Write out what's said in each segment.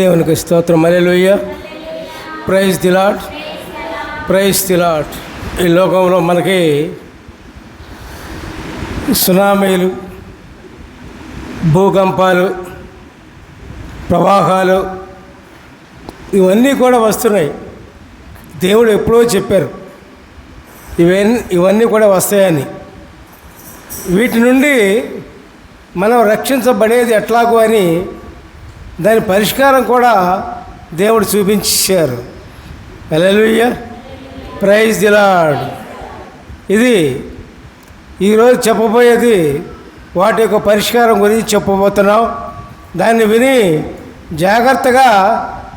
దేవునికి స్తోత్రం. అలెలుయ్య praise తిలాట్ praise తిలాట్ ఈ లోకంలో మనకి సునామీలు భూకంపాలు ప్రవాహాలు ఇవన్నీ కూడా వస్తున్నాయి. దేవుడు ఎప్పుడో చెప్పారు ఇవన్నీ ఇవన్నీ కూడా వస్తాయని. వీటి నుండి మనం రక్షించబడేది ఎట్లాగో అని దాని పరిష్కారం కూడా దేవుడు చూపించారు. అలెలుయ్య ప్రైజ్ దిలాడ్ ఇది ఈరోజు చెప్పబోయేది వాటి యొక్క పరిష్కారం గురించి చెప్పబోతున్నాం. దాన్ని విని జాగ్రత్తగా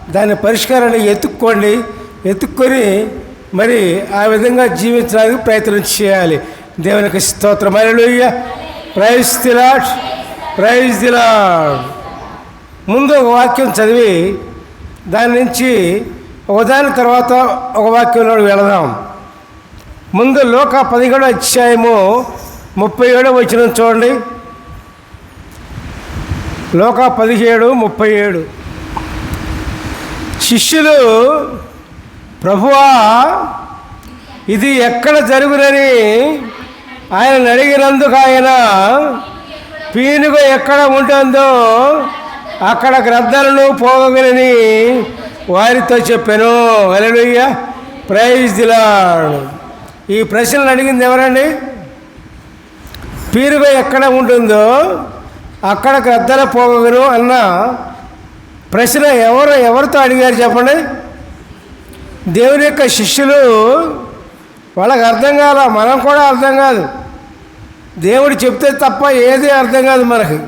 దాని పరిష్కారాన్ని ఎత్తుక్కోండి. ఎత్తుక్కొని మరి ఆ విధంగా జీవించడానికి ప్రయత్నం చేయాలి. దేవునికి స్తోత్రం. అలెలుయ్య ప్రైజ్ దిలాడ్ ప్రైజ్ దిలాడ్ ముందు ఒక వాక్యం చదివి దాని నుంచి ఉదాహరణ తర్వాత ఒక వాక్యంలో వెళదాం. ముందు లోక పదిహేడు అధ్యాయము ముప్పై ఏడో వచ్చిన చూడండి. లోక పదిహేడు ముప్పై ఏడు శిష్యులు ప్రభువా ఇది ఎక్కడ జరుగునని ఆయన అడిగినందుకు ఆయన పీనుగ ఎక్కడ ఉంటుందో అక్కడ గ్రద్దలను పోగలని వారితో చెప్పాను. అలెలుయ్య ప్రైజ్ దిలాడు ఈ ప్రశ్నలు అడిగింది ఎవరండి? పీరుగా ఎక్కడ ఉంటుందో అక్కడ గ్రద్దల పోగను అన్న ప్రశ్న ఎవరు ఎవరితో అడిగారు చెప్పండి? దేవుని యొక్క శిష్యులు వాళ్ళకి అర్థం కాల మనం కూడా అర్థం కాదు. దేవుడు చెప్తే తప్ప ఏది అర్థం కాదు మనకి.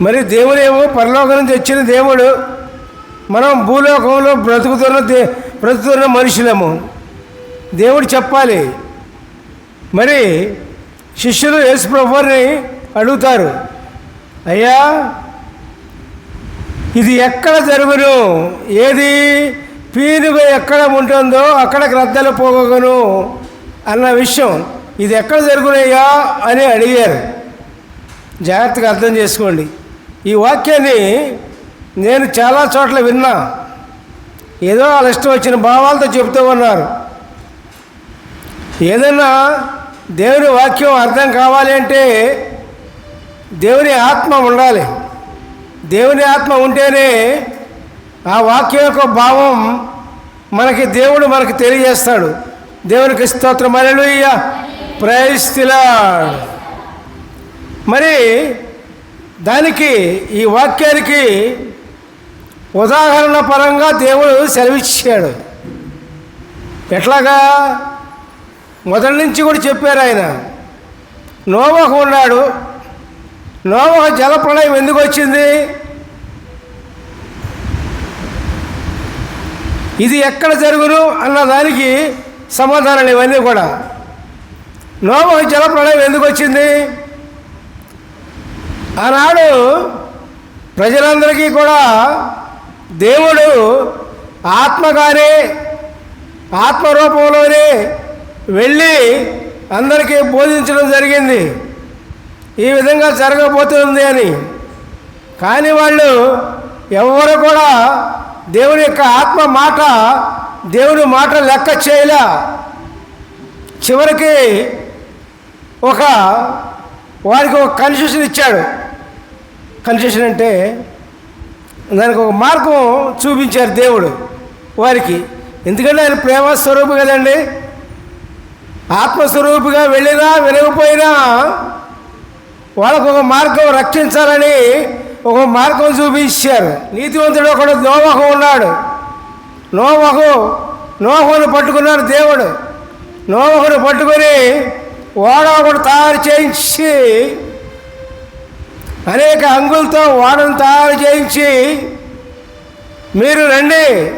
మరి దేవుడేమో పరలోకం నుంచి వచ్చిన దేవుడు. మనం భూలోకంలో బ్రతుకుతున్న దే బ్రతుకుతున్న మనుషులము. దేవుడు చెప్పాలి. మరి శిష్యులు యేసు ప్రభుని అడుగుతారు. అయ్యా ఇది ఎక్కడ జరుగును? ఏది పీనుగ ఎక్కడ ఉంటుందో అక్కడ గ్రద్దలు పోగను అన్న విషయం. ఇది ఎక్కడ జరుగునయ్యా అని అడిగారు. జాగ్రత్తగా అర్థం చేసుకోండి. ఈ వాక్యాన్ని నేను చాలా చోట్ల విన్నా. ఏదో వాళ్ళ ఇష్టం వచ్చిన భావాలతో చెబుతూ ఉన్నారు. ఏదైనా దేవుని వాక్యం అర్థం కావాలి అంటే దేవుని ఆత్మ ఉండాలి. దేవుని ఆత్మ ఉంటేనే ఆ వాక్యం యొక్క భావం మనకి దేవుడు మనకి తెలియజేస్తాడు. దేవునికి స్తోత్రం. అలెలుయ్య ప్రయస్తిలాడ్ మరి దానికి ఈ వాక్యానికి ఉదాహరణ పరంగా దేవుడు సెలవిచ్చాడు. ఎట్లాగా? మొదటి నుంచి కూడా చెప్పారు ఆయన. నోవహు ఉన్నాడు. నోవహ జలప్రళయం ఎందుకు వచ్చింది? ఇది ఎక్కడ జరుగును అన్న దానికి సమాధానాలు ఇవన్నీ కూడా. నోవహ జలప్రళయం ఎందుకు వచ్చింది? ఆనాడు ప్రజలందరికీ కూడా దేవుడు ఆత్మగానే ఆత్మరూపంలోనే వెళ్ళి అందరికీ బోధించడం జరిగింది. ఈ విధంగా జరగబోతుంది అని. కానీ వాళ్ళు ఎవరు కూడా దేవుని యొక్క ఆత్మ మాట దేవుని మాట లెక్క చేయలే. చివరికి ఒక వారికి ఒక కన్ఫ్యూషన్ ఇచ్చాడు. కన్సెషన్ అంటే దానికి ఒక మార్గం చూపించారు దేవుడు వారికి. ఎందుకంటే ఆయన ప్రేమ స్వరూపు కదండి. ఆత్మస్వరూపుగా వెళ్ళినా వినకపోయినా వాళ్ళకు ఒక మార్గం రక్షించాలని ఒక మార్గం చూపించారు. నీతివంతుడు ఒకడు నోవహం ఉన్నాడు. నోవహు నోహును పట్టుకున్నాడు దేవుడు. నోవహును పట్టుకొని ఓడ ఒకడు తయారు చేయించి అనేక అంగులతో ఓడను తయారు చేయించి మీరు రండి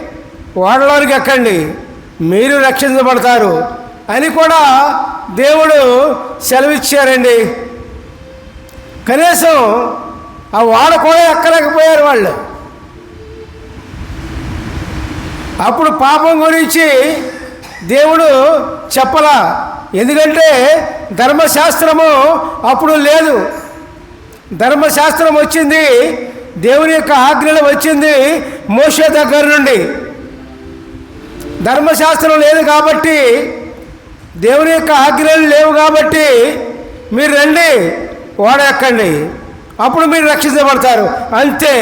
ఓడలోనికి ఎక్కండి మీరు రక్షించబడతారు అని కూడా దేవుడు సెలవిచ్చారండి. కనీసం ఆ వాడ కూడా ఎక్కలేకపోయారు వాళ్ళు. అప్పుడు పాపం గురించి దేవుడు చెప్పలా. ఎందుకంటే ధర్మశాస్త్రము అప్పుడు లేదు. ధర్మశాస్త్రం వచ్చింది దేవుని యొక్క ఆజ్ఞలు వచ్చింది మోషే దగ్గర నుండి. ధర్మశాస్త్రం లేదు కాబట్టి దేవుని యొక్క ఆజ్ఞలు లేవు కాబట్టి మీరు రండి ఓడ ఎక్కండి అప్పుడు మీరు రక్షించబడతారు. అంతే.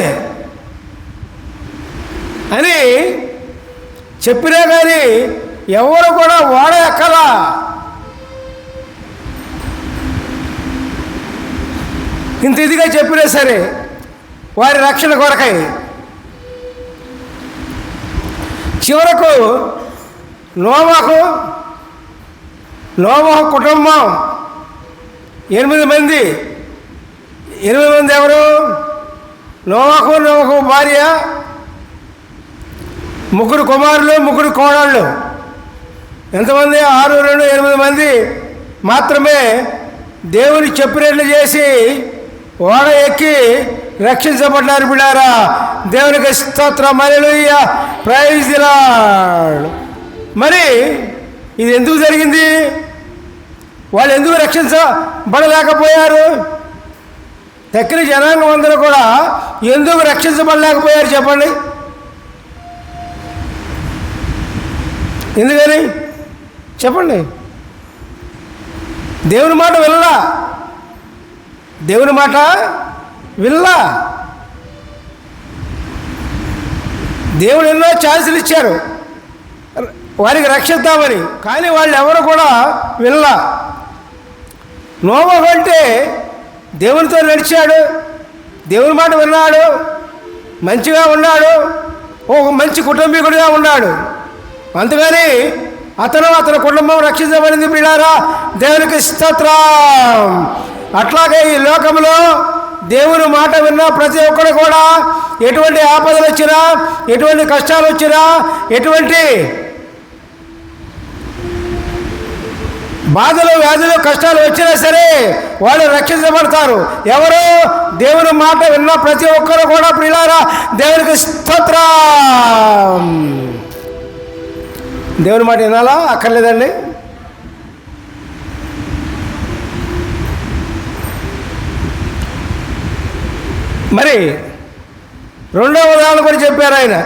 అని చెప్పినా కానీ ఎవరు కూడా ఓడ ఎక్కలా ఇంత ఇదిగా చెప్పినా సరే వారి రక్షణ కొరకై చివరకు నోవాకు నోవాహు కుటుంబం ఎనిమిది మంది. ఎనిమిది మంది ఎవరు? నోవాకు నోవాకు భార్య ముగ్గురు కుమారులు ముగ్గురు కోడళ్ళు. ఎంతమంది? ఆరు రెండు ఎనిమిది మంది. మాత్రమే దేవుని చెప్పినట్లు చేసి ఓడ ఎక్కి రక్షించబడ్డారు బిడారా దేవునికి స్తోత్రం. మరలుయ్య ప్రైజ్ మరి ఇది ఎందుకు జరిగింది? వాళ్ళు ఎందుకు రక్షించబడలేకపోయారు? దక్కిన జనాంగం అందరూ కూడా ఎందుకు రక్షించబడలేకపోయారు చెప్పండి. ఎందుకని? చెప్పండి. దేవుని మాట వినలా? దేవుని మాట విల్లా దేవుడు ఎన్నో ఛాన్సులు ఇచ్చారు. వారికి రక్షిద్దామని. కానీ వాళ్ళు ఎవరు కూడా విల్లా నోమహు అంటే దేవునితో నడిచాడు. దేవుని మాట విన్నాడు. మంచిగా ఉన్నాడు. ఒక మంచి కుటుంబీకుడిగా ఉన్నాడు. అందుకని అతను అతని కుటుంబం రక్షించబడింది పిల్లారా దేవునికి స్తోత్రం. అట్లాగే ఈ లోకంలో దేవుని మాట విన్న ప్రతి ఒక్కరు కూడా ఎటువంటి ఆపదలు వచ్చినా ఎటువంటి కష్టాలు వచ్చినా ఎటువంటి బాధలు వ్యాధులు కష్టాలు వచ్చినా సరే వాళ్ళు రక్షించబడతారు. ఎవరు దేవుని మాట విన్న ప్రతి ఒక్కరు కూడా ప్రియులారా దేవునికి స్తోత్రం. దేవుని మాట వినాలా? అక్కర్లేదండి. మరి రెండవ ఉదాహరణ కూడా చెప్పారు ఆయన.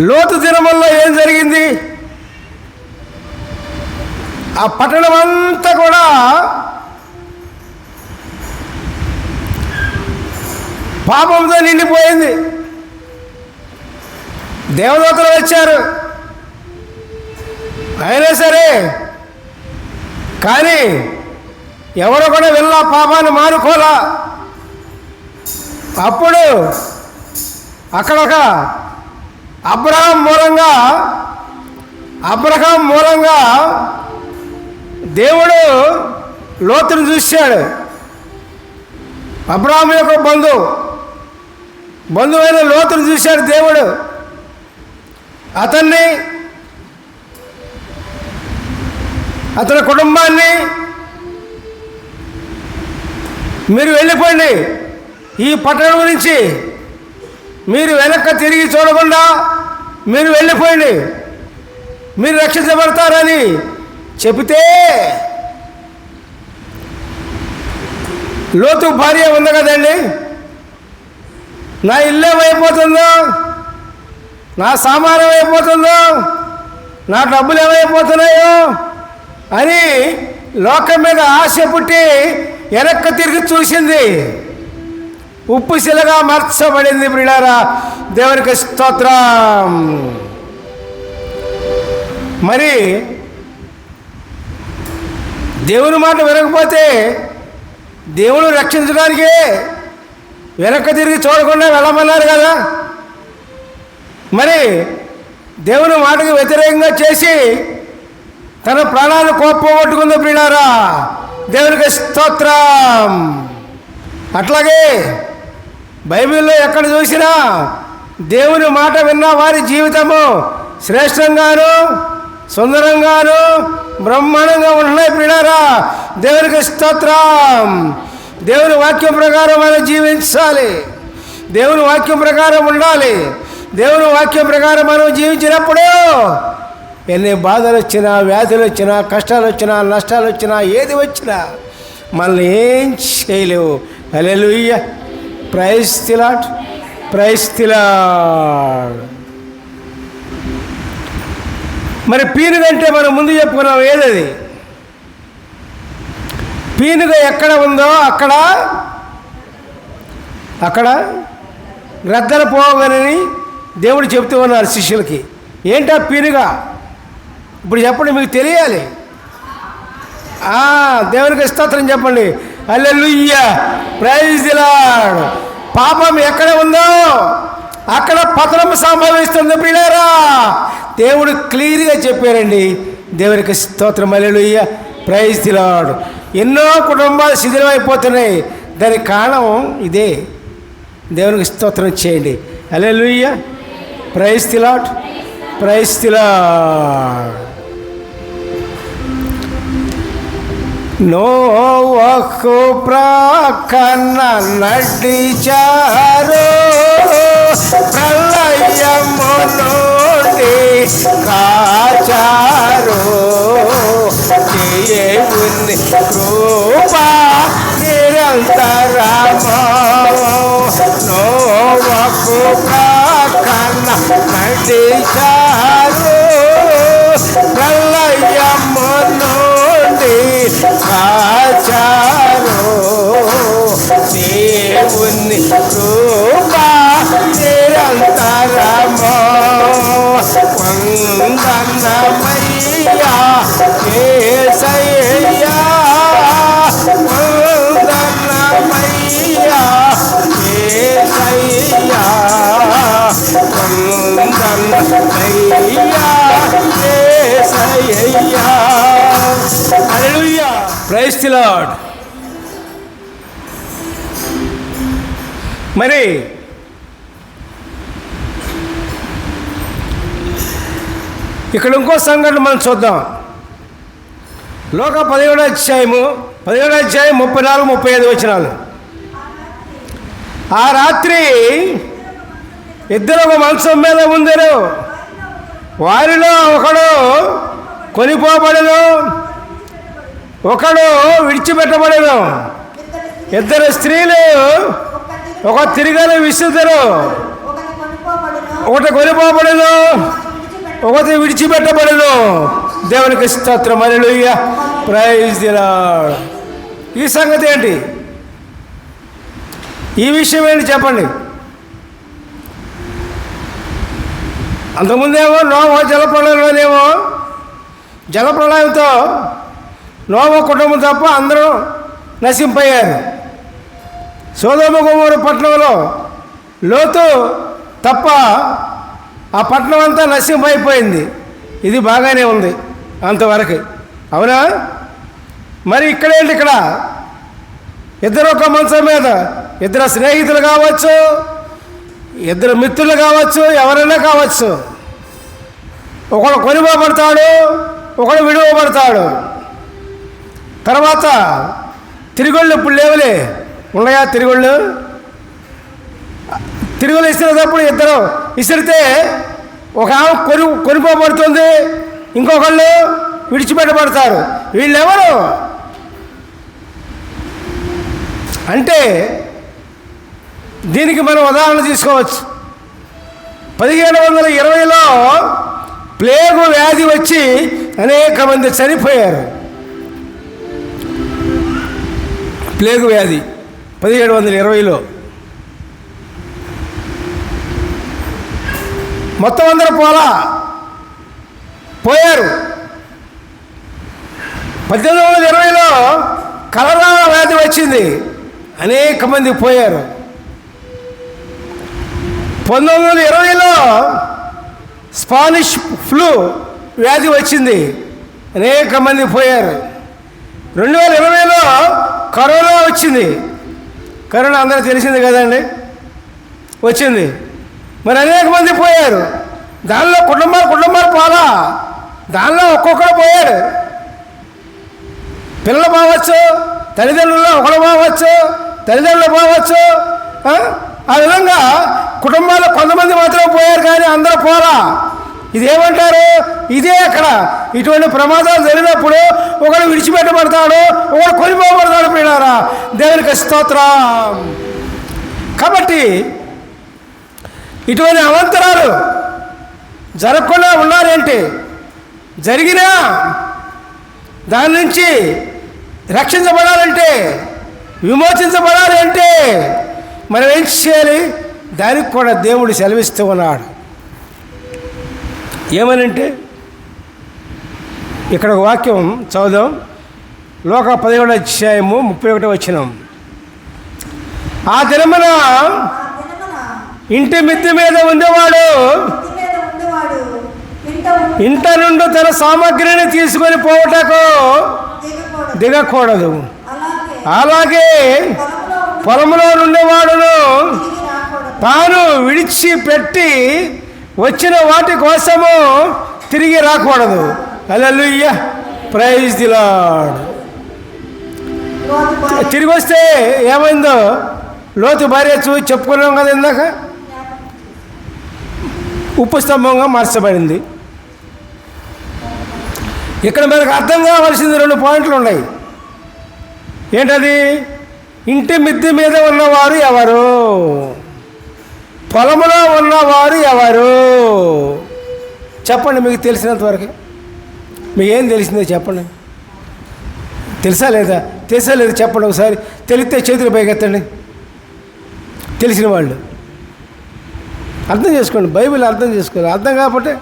లోతు తిరుమలలో ఏం జరిగింది? ఆ పట్టణం అంతా కూడా పాపంతో నిండిపోయింది. దేవదూతలు వచ్చారు. అయినా సరే కానీ ఎవరు కూడా వెళ్ళా పాపాన్ని మానుకోలా. అప్పుడు అక్కడ ఒక అబ్రహం మూలంగా అబ్రహం మూలంగా దేవుడు లోతును చూశాడు. అబ్రహం యొక్క బంధువు బంధువైన లోతును చూశాడు దేవుడు. అతన్ని అతని కుటుంబాన్ని మీరు వెళ్ళిపోండి. ఈ పట్టణం నుంచి మీరు వెనక్కి తిరిగి చూడకుండా మీరు వెళ్ళిపోండి. మీరు రక్షించబడతారని చెబితే లోతు భార్య ఉంది కదండి. నా ఇల్లు ఏమైపోతుందో నా సామానం ఏమైపోతుందో నా డబ్బులు ఏమైపోతున్నాయో అని లోకం మీద ఆశ పుట్టి వెనక్కి తిరిగి చూసింది. ఉప్పు శిలగా మార్చబడింది బిడారా దేవునికి స్తోత్రం. మరి దేవుని మాట వినకపోతే దేవుడు రక్షించడానికి వెనక్కి తిరిగి చూడకుండా వెళ్ళమన్నారు కదా. మరి దేవుని మాటకు వ్యతిరేకంగా చేసి తన ప్రాణాలు కోప్పగొట్టుకుంది ప్రియులారా. దేవునికి స్తోత్రం. అట్లాగే బైబిల్లో ఎక్కడ చూసినా దేవుని మాట విన్న వారి జీవితము శ్రేష్టంగాను సుందరంగాను బ్రహ్మాండంగా ఉంటున్నాయి పిల్లరా దేవునికి స్తోత్రం. దేవుని వాక్యం ప్రకారం మనం జీవించాలి. దేవుని వాక్యం ప్రకారం ఉండాలి. దేవుని వాక్యం ప్రకారం మనం జీవించినప్పుడు ఎన్ని బాధలు వచ్చినా వ్యాధులు వచ్చినా కష్టాలు వచ్చినా నష్టాలు వచ్చినా ఏది వచ్చినా మనల్ని ఏం చేయలేవు. అలెలుయ్య ప్రైస్ తిలాట్ ప్రైస్ తిలాడ్ మరి పీనుగంటే మనం ముందు చెప్పుకున్నాం ఏదది? పీనుగ ఎక్కడ ఉందో అక్కడ అక్కడ గ్రద్దలు పోగలని దేవుడు చెప్తూ ఉన్నారు శిష్యులకి. ఏంటా పీనుగా? ఇప్పుడు చెప్పండి మీకు తెలియాలి. దేవునికి స్తోత్రం చెప్పండి. Hallelujah praise Lord. పాపం ఎక్కడ ఉందో అక్కడ పతనం సంభవిస్తుంది పిల్లరా. దేవుడు క్లియర్గా చెప్పారండి. దేవునికి స్తోత్రం అల్లెలుయ్య ప్రైజ్ లార్డ్. ఎన్నో కుటుంబాలు శిథిలమైపోతున్నాయి. దానికి కారణం ఇదే. దేవునికి స్తోత్రం చేయండి. అల్లెలుయ్య ప్రైజ్ తిలాట్ ప్రైజ్ తిలాడ్ నోవకు ప్రాకన్న నడిచారు ప్రళయము నుండి కాచారు. దేవుని కృపా నిరంతరము. నోవకు ప్రాకన్న నడిచారు కాచారు ప్రైజ్ లాడ్ మరి ఇక్కడ ఇంకో సంఘటన మనం చూద్దాం. లోక పదిహేడో అధ్యాయము పదిహేడో అధ్యాయం ముప్పై నాలుగు ముప్పై ఐదు వచ్చినాలు ఆ రాత్రి ఇద్దరు ఒక మంచం మీద ఉందరు. వారిలో ఒకడు కొనిపోబడను. ఒకడు విడిచిపెట్టబడేను. ఇద్దరు స్త్రీలు ఒక తిరిగలు విసుద్దరు ఒకటి కొనిపోబడేను ఒకటి కొనిపోబడను విడిచిపెట్టబడను. దేవునికి స్తోత్రం అనిలుయ్య ప్రైజ్ ది ఈ సంగతి ఏంటి? ఈ విషయం ఏంటి చెప్పండి? అంతకుముందేమో నోవ జలప్రలయంలోనేమో జలప్రలయంతో నోవ కుటుంబం తప్ప అందరూ నశింపయ్యారు. సోదమ పట్టణంలో లోతు తప్ప ఆ పట్టణం అంతా నశింపైపోయింది. ఇది బాగానే ఉంది అంతవరకు. అవునా? మరి ఇక్కడేంటి ఇక్కడ? ఇద్దరు ఒక మంచం మీద ఇద్దరు స్నేహితులు కావచ్చు ఇద్దరు మిత్రులు కావచ్చు ఎవరైనా కావచ్చు. ఒకడు కొనిపోబడతాడు ఒకడు విడువబడతాడు తర్వాత తిరుగుళ్ళు ఇప్పుడు లేవులే. ఉన్నాయా తిరుగుళ్ళు? తిరుగులు ఇస్తున్నప్పుడు ఇద్దరు ఇసిరితే ఒక ఆమె కొని కొనిపోబడుతుంది ఇంకొకళ్ళు విడిచిపెట్టబడతారు. వీళ్ళెవరు? అంటే దీనికి మనం ఉదాహరణ తీసుకోవచ్చు. పదిహేడు వందల ఇరవైలో ప్లేగు వ్యాధి వచ్చి అనేక మంది చనిపోయారు. ప్లేగు వ్యాధి పదిహేడు వందల ఇరవైలో. మొత్తం అందరూ పోలా? పోయారు. పద్దెనిమిది వందల ఇరవైలో కలరా వ్యాధి వచ్చింది. అనేక మంది పోయారు. పంతొమ్మిది వందల ఇరవైలో స్పానిష్ ఫ్లూ వ్యాధి వచ్చింది. అనేక మంది పోయారు. రెండు వేల ఇరవైలో కరోనా వచ్చింది. కరోనా అందరూ తెలిసింది కదండి? వచ్చింది. మరి అనేక మంది పోయారు. దానిలో కుటుంబాలు కుటుంబాలు పోలా. దానిలో ఒక్కొక్కరు పోయాడు. పిల్లలు పోవచ్చు తల్లిదండ్రుల్లో ఒకరు పోవచ్చు తల్లిదండ్రులు పోవచ్చు ఆ? ఆ విధంగా కుటుంబాల్లో కొంతమంది మాత్రమే పోయారు కానీ అందరూ పోరా ఇదేమంటారు? ఇదే అక్కడ. ఇటువంటి ప్రమాదాలు జరిగినప్పుడు ఒకడు విడిచిపెట్టబడతాడు ఒకడు కొనిపోబడతాడు ప్రియులారా. దేవునికి స్తోత్రం. కాబట్టి ఇటువంటి అవంతరాలు జరగకుండా ఉండాలంటే జరిగినా దాని నుంచి రక్షించబడాలంటే విమోచించబడాలంటే మనం ఏం చేయాలి? దానికి కూడా దేవుడు సెలవిస్తూ ఉన్నాడు. ఏమనంటే ఇక్కడ ఒక వాక్యం చదుదాం లోక పదిహేడు అధ్యాయము ముప్పై ఒకటి వచ్చినాం ఆ దినమున ఇంటి మిద్దె మీద ఉండేవాడు ఇంట నుండి తన సామాగ్రిని తీసుకొని పోవటకు దిగకూడదు. అలాగే పొలంలో ఉండేవాడును నుండేవాడును తాను విడిచిపెట్టి వచ్చిన వాటి కోసము తిరిగి రాకూడదు. అలలుయ్య ప్రైజ్ ది తిరిగి వస్తే ఏమైందో? లోతు భార్య చూసి చెప్పుకున్నాం కదా ఇందాక? ఉప్పు స్తంభంగా మార్చబడింది. ఇక్కడ మనకు అర్థం కావాల్సింది రెండు పాయింట్లు ఉన్నాయి. ఏంటది? ఇంటి మిద్దె మీద ఉన్నవారు ఎవరు? పొలములో ఉన్నవారు ఎవరు? చెప్పండి మీకు తెలిసినంతవరకు మీకు ఏం తెలిసిందో చెప్పండి. తెలుసా లేదా? తెలుసా లేదా చెప్పండి ఒకసారి. తెలిస్తే చేతులు పైకెత్తండి. తెలిసిన వాళ్ళు. అర్థం చేసుకోండి. బైబిల్ అర్థం చేసుకోవాలి. అర్థం కాకపోతే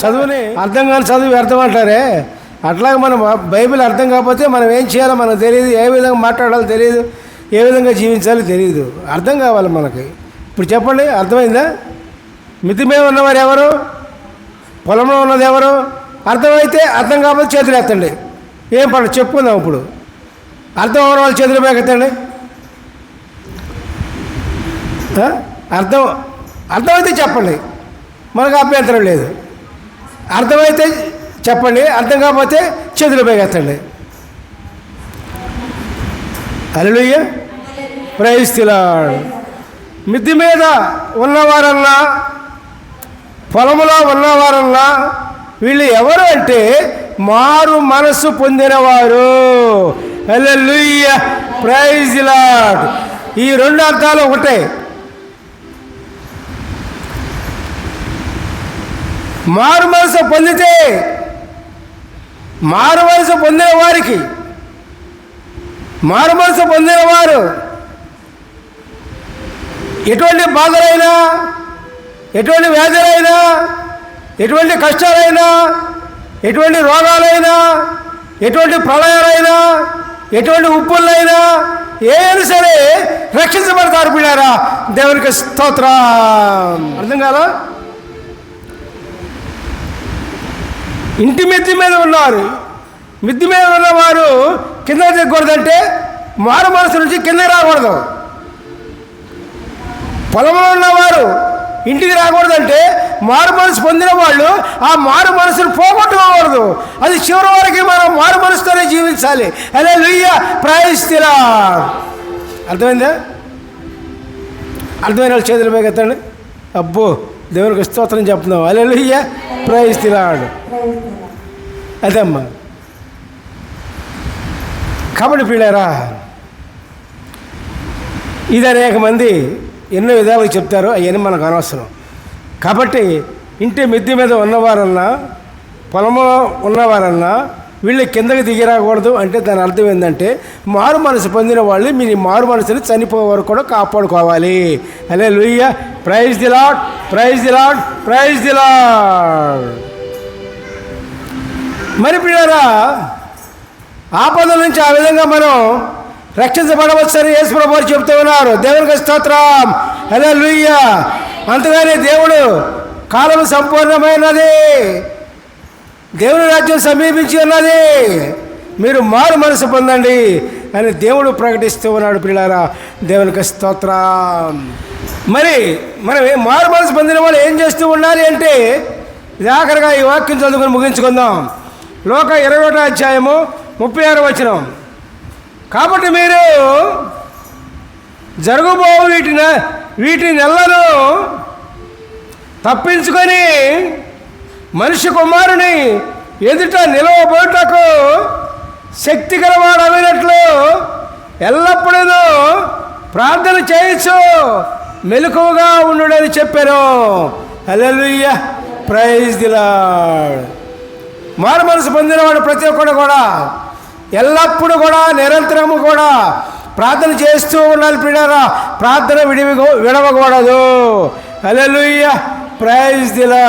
చదువుని అర్థం కాని చదువు అర్థం అంటారే? అట్లాగే మనం బైబిల్ అర్థం కాకపోతే మనం ఏం చేయాలో మనకు తెలియదు. ఏ విధంగా మాట్లాడాలో తెలియదు. ఏ విధంగా జీవించాలో తెలియదు. అర్థం కావాలి మనకి. ఇప్పుడు చెప్పండి అర్థమైందా? మితి ఉన్నవారు ఎవరు? పొలంలో ఉన్నది ఎవరు? అర్థమైతే అర్థం కాకపోతే చేతులు ఎత్తండి. ఏం పడ చెప్పుకుందాం ఇప్పుడు. అర్థం అవ్వని వాళ్ళు చేతులు పైకి ఎత్తండి. అర్థం అర్థమైతే చెప్పండి. మనకు అభ్యంతరం లేదు. అర్థమైతే చెప్పండి అర్థం కాకపోతే చేతులు పైకెత్తండి అల్లుయ్య ప్రయస్తిలాడు మిద్ది మీద ఉన్నవారన్నా పొలములో ఉన్నవారన్నా వీళ్ళు ఎవరు అంటే మారు మనసు పొందినవారు. అల్లెలుయ్య ప్రైజ్ లాడ్ ఈ రెండు అర్థాలు ఒకటే. మారు మనసు పొందితే మారు మనసు పొందిన వారికి మారు మనసు పొందిన వారు ఎటువంటి బాధలైనా ఎటువంటి వ్యాధులైనా ఎటువంటి కష్టాలైనా ఎటువంటి రోగాలైనా ఎటువంటి ప్రళయాలైనా ఎటువంటి ఉప్పులైనా ఏమైనా సరే రక్షించబడతారు పిల్లారా. దేవునికి స్తోత్రం. అర్థం కాదా ఇంటి మిద్ది మీద ఉన్నారు. మిద్ది మీద ఉన్నవారు కింద దిగకూడదంటే మారు మనసు నుంచి కింద రాకూడదు. పొలంలో ఉన్నవారు ఇంటికి రాకూడదంటే మారు మనసు పొందిన వాళ్ళు ఆ మారు మనసును పోగొట్టుకోకూడదు. అది చివరి వరకు మనం మారు మనసుతోనే జీవించాలి. అదే లుయ్య ప్రాయిస్తులా అర్థమైందా? అర్థమైన వాళ్ళు చేతుల మీద ఎత్తండి. అబ్బో దేవునికి స్తోత్రం చెప్తున్నాం అలే లుయ్య ప్రాయిస్తున్నాడు అదమ్మా. కాబట్టి పిల్లరా ఇది అనేక మంది ఎన్నో విధాలుగా చెప్తారు అవన్నీ మనకు అనవసరం. కాబట్టి ఇంటి మిద్దె మీద ఉన్నవారన్నా పొలంలో ఉన్నవారన్నా వీళ్ళు కిందకి దిగిరాకూడదు అంటే దాని అర్థం ఏంటంటే మారు మనసు పొందిన వాళ్ళు మీ మారు మనసుని చనిపోయే వరకు కూడా కాపాడుకోవాలి. Hallelujah praise the Lord praise the Lord praise the Lord మరి పిల్లరా ఆపదల నుంచి ఆ విధంగా మనం రక్షించబడవచ్చని యేసుప్రభు వారు చెప్తూ ఉన్నారు. దేవునికి స్తోత్రం. అదే లూయ్య అంతగానే దేవుడు కాలం సంపూర్ణమైనది. దేవుని రాజ్యం సమీపించి ఉన్నది. మీరు మారు మనసు పొందండి అని దేవుడు ప్రకటిస్తూ ఉన్నాడు పిల్లారా దేవునికి స్తోత్రం. మరి మనం మారు మనసు పొందిన వాళ్ళు ఏం చేస్తూ ఉండాలి అంటే ఇది ఆఖరిగా ఈ వాక్యం చదువుకొని ముగించుకుందాం. లోక ఇరవై ఒకటో అధ్యాయము ముప్పై ఆరు వచ్చినాం కాబట్టి మీరు జరగబో వీటిని వీటి నెలను తప్పించుకొని మనిషి కుమారుని ఎదుట నిలవబోటకు శక్తి గలవాడు ఎల్లప్పుడూ ప్రార్థన చేయొచ్చు మెలకువగా ఉండుడని చెప్పారు. హల్లెలూయ. ప్రైజ్ దిలాడ్ మారు మనసు పొందినవాడు ప్రతి ఒక్కడు కూడా ఎల్లప్పుడూ కూడా నిరంతరము కూడా ప్రార్థన చేస్తూ ఉండాలి పిడారా ప్రార్థన విడివి విడవకూడదు. అలెలుయ్య ప్రైజ్ దిలా